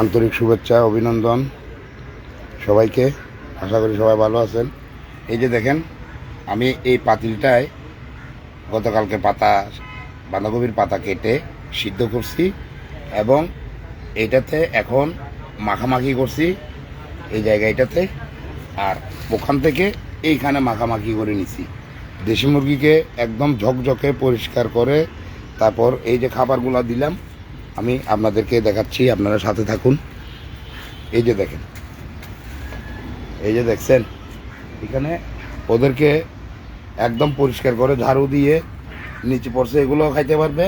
আন্তরিক শুভেচ্ছা, অভিনন্দন সবাইকে। আশা করি সবাই ভালো আছেন। এই যে দেখেন, আমি এই পাতিলটায় গতকালকে পাতা, বাঁধাকপির পাতা কেটে সিদ্ধ করছি এবং এইটাতে এখন মাখামাখি করছি এই জায়গাটাতে। আর ওখান থেকে এইখানে মাখামাখি করে নিছি। দেশি মুরগিকে একদম ঝকঝকে পরিষ্কার করে তারপর এই যে খাবারগুলো দিলাম আমি আপনাদেরকে দেখাচ্ছি, আপনারা সাথে থাকুন। এই যে দেখেন। এই যে দেখছেন, এখানে ওদেরকে একদম পরিষ্কার করে ঝাড়ু দিয়ে নিচে পড়ছে এগুলো খাইতে পারবে।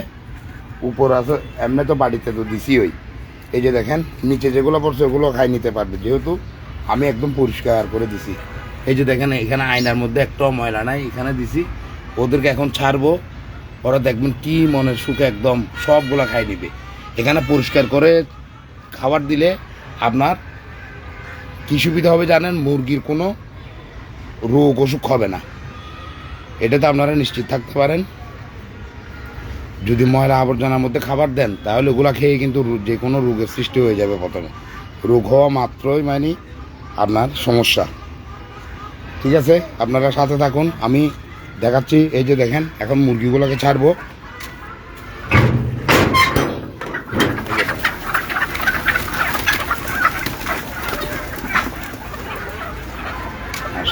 উপর আছে, এমনি তো বাড়িতে তো দিছি ওই। এই যে দেখেন, নিচে যেগুলো পড়ছে, ওগুলো খাই নিতে পারবে। যেহেতু আমি একদম পরিষ্কার করে দিছি। এই যে দেখেন, এখানে আয়নার মধ্যে একটাও ময়লা নাই, এখানে দিছি। ওদেরকে এখন ছাড়বো। ওরা দেখবেন কি মনের সুখে একদম সবগুলা খাই নিবে। এখানে পরিষ্কার করে খাবার দিলে আপনার কী সুবিধা হবে জানেন? মুরগির কোনো রোগ অসুখ হবে না। এটাতে আপনারা নিশ্চিত থাকতে পারেন। যদি ময়লা আবর্জনার মধ্যে খাবার দেন, তাহলে ওগুলো খেয়ে কিন্তু যে কোনো রোগের সৃষ্টি হয়ে যাবে প্রথমে। রোগ হওয়া মাত্রই মানে আপনার সমস্যা। ঠিক আছে? আপনারা সাথে থাকুন। আমি দেখাচ্ছি, এই যে দেখেন, এখন মুরগিগুলোকে ছাড়বো।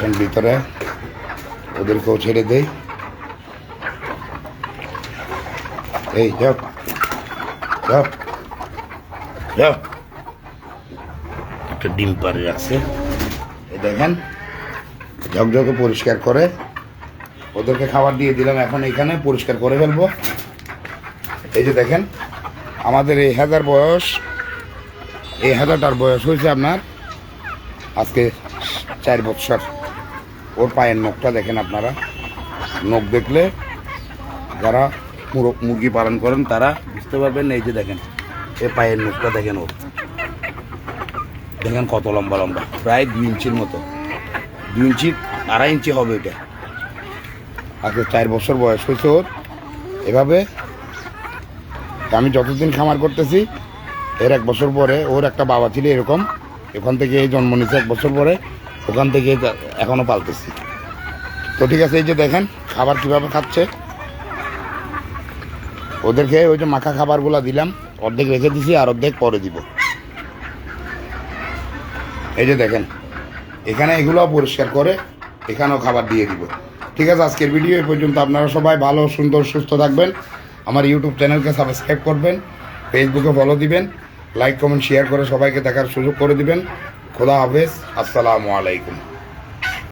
আসেন ভিতরে। ওদেরকেও ছেড়ে দেই। এই, যাও। যাও। যাও। একটা ডিম পারে রাখছে। দেখেন, ঝকঝকে পরিষ্কার করে। ওদেরকে খাবার দিয়ে দিলাম এখন এখানে, পরিষ্কার করে ফেলব। এই যে দেখেন, আমাদের এই হাজার বয়স, এই হাজারটার বয়স হয়েছে আপনার আজকে চার বছর। ওর পায়ের নখটা দেখেন আপনারা। নখ দেখলে যারা মুর- মুরগি পালন করেন, তারা বুঝতে পারবেন, এই যে দেখেন এই পায়ের নখটা দেখেন ওর। দেখেন কত লম্বা লম্বা, প্রায় দুই ইঞ্চির মতো। দুই ইঞ্চি, আড়াই ইঞ্চি হবে এটা। আজকে চার বছর বয়স হয়েছে ওর। এভাবে আমি যতদিন খামার করতেছি, এর এক বছর পরে ওর একটা বাবা ছিল এরকম। এখান থেকে জন্ম নিচ্ছে এক বছর পরে। ওখান থেকে তা- এখনও পালতেছি। তো ঠিক আছে, এই যে দেখেন, খাবার কীভাবে খাচ্ছে। ওদেরকে ওই যে মাখা খাবারগুলো দিলাম, অর্ধেক রেখে দিছি আর অর্ধেক পরে দিব। এই যে দেখেন, এখানে এগুলো পরিষ্কার করে এখানেও খাবার দিয়ে দিব। ঠিক আছে, আজকের ভিডিও এই পর্যন্ত। আপনারা সবাই ভালো, সুন্দর, সুস্থ থাকবেন। আমার ইউটিউব চ্যানেলকে সাবস্ক্রাইব করবেন ফেসবুকে ফলো দিবেন লাইক কমেন্ট শেয়ার করে সবাইকে দেখার সুযোগ করে দিবেন। খোদা হাফেজ। আসসালামু আলাইকুম।